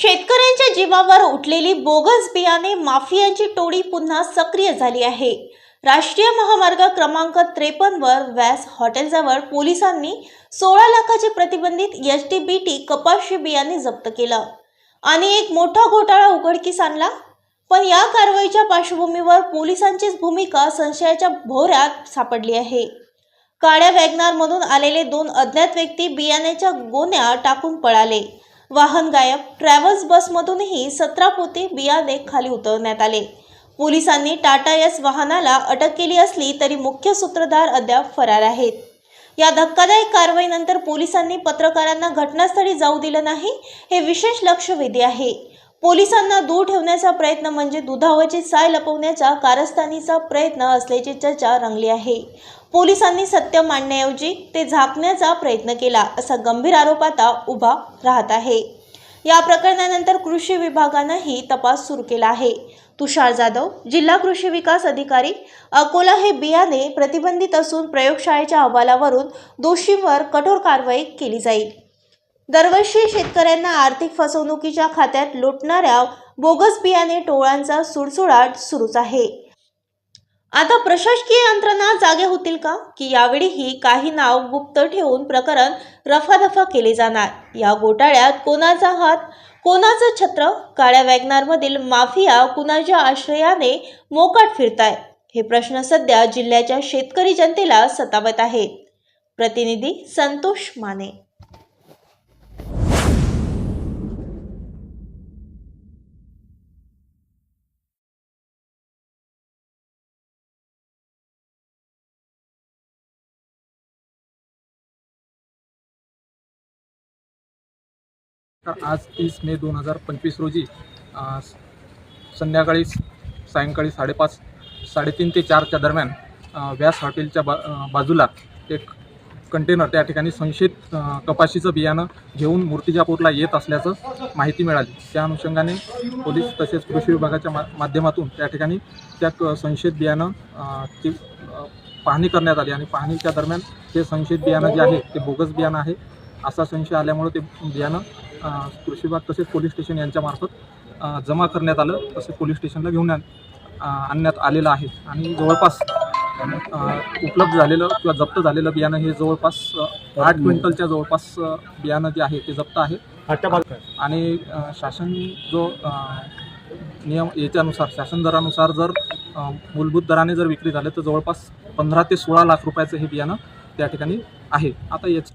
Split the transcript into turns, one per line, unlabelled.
शेतकऱ्यांच्या जीवावर उठलेली बोगस बियाणे माफियांची टोळी पुन्हा सक्रिय झाली आहे. राष्ट्रीय महामार्ग क्रमांक त्रेपन्न वर व्यास हॉटेलजवळ पोलिसांनी सोळा लाखाचे प्रतिबंधित एच टी बी टी कपाशी बियाणे जप्त केलं. आणि एक मोठा घोटाळा उघडकीस आणला. पण या कारवाईच्या पार्श्वभूमीवर पोलिसांचीच भूमिका संशयाच्या भोवऱ्यात सापडली आहे. काळ्या वॅगनारमधून आलेले दोन अज्ञात व्यक्ती बियाण्याच्या गोण्या टाकून पळाले. वाहन गायब. ट्रॅव्हल्स बसमधूनही सतरा पोते बियाणे खाली उतरण्यात आले. पोलिसांनी टाटा यस वाहनाला अटक केली असली तरी मुख्य सूत्रधार अद्याप फरार आहेत. या धक्कादायक कारवाईनंतर पोलिसांनी पत्रकारांना घटनास्थळी जाऊ दिलं नाही हे विशेष लक्ष वेधी आहे. पोलिसांना दूर ठेवण्याचा प्रयत्न म्हणजे दुधावरची साय लपवण्याचा कारस्थानीचा प्रयत्न असल्याची चर्चा रंगली आहे. पोलिसांनी सत्य मांडण्याऐवजी ते झाकण्याचा प्रयत्न केला असा गंभीर आरोप आता उभा राहत आहे. या प्रकरणानंतर कृषी विभागानंही तपास सुरू केला आहे. तुषार जाधव जिल्हा कृषी विकास अधिकारी अकोला हे बियाणे प्रतिबंधित असून प्रयोगशाळेच्या अहवालावरून दोषींवर कठोर कारवाई केली जाईल. दरवर्षी शेतकऱ्यांना आर्थिक फसवणुकीच्या खात्यात लुटणाऱ्या बोगस बियाणे टोळांचा सुडसुडाट सुरूच आहे. आता प्रशासकीय यंत्रणा जागे होतील का? की यावेळीही काही नाव गुप्त ठेवून प्रकरण रफादफा केले जाणार? या घोटाळ्यात कोणाचा हात कोणाचं छत्र? काळ्या वॅगनारमधील माफिया कुणाच्या आश्रयाने मोकाट फिरताय? हे प्रश्न सध्या जिल्ह्याच्या शेतकरी जनतेला सतावत आहेत. प्रतिनिधी संतोष माने.
तर आज तीस मे दोन हजार पंचवीस रोजी स- संध्याकाळी सायंकाळी साडेपाच साडेतीन ते चारच्या दरम्यान व्यास हॉटेलच्या बा बाजूला एक कंटेनर त्या ठिकाणी संशयित कपाशीचं बियाणं घेऊन मूर्तिजापूरला येत असल्याचं माहिती मिळाली. त्या अनुषंगाने पोलीस तसेच कृषी विभागाच्या मा माध्यमातून त्या ठिकाणी त्या क- संशयित बियाणं ची पाहणी करण्यात आली आणि पाहणीच्या दरम्यान ते संशयित बियाणं जे आहे ते बोगस बियाणं आहे. असा संशय आल्यामुळं ते बियाणं कृषी विभाग तसेच पोलीस स्टेशन यांच्यामार्फत जमा करण्यात आलं. तसेच पोलीस स्टेशनला घेऊन आणण्यात आलेलं आहे. आणि जवळपास उपलब्ध झालेलं किंवा जप्त झालेलं बियाणं हे जवळपास आठ क्विंटलच्या जवळपास बियाणं जे आहे ते जप्त आहे. आणि शासन जो नियम याच्यानुसार शासन दरानुसार जर मूलभूत दराने जर विक्री झाले तर जवळपास पंधरा ते सोळा लाख रुपयाचं हे बियाणं त्या ठिकाणी आहे. आता याची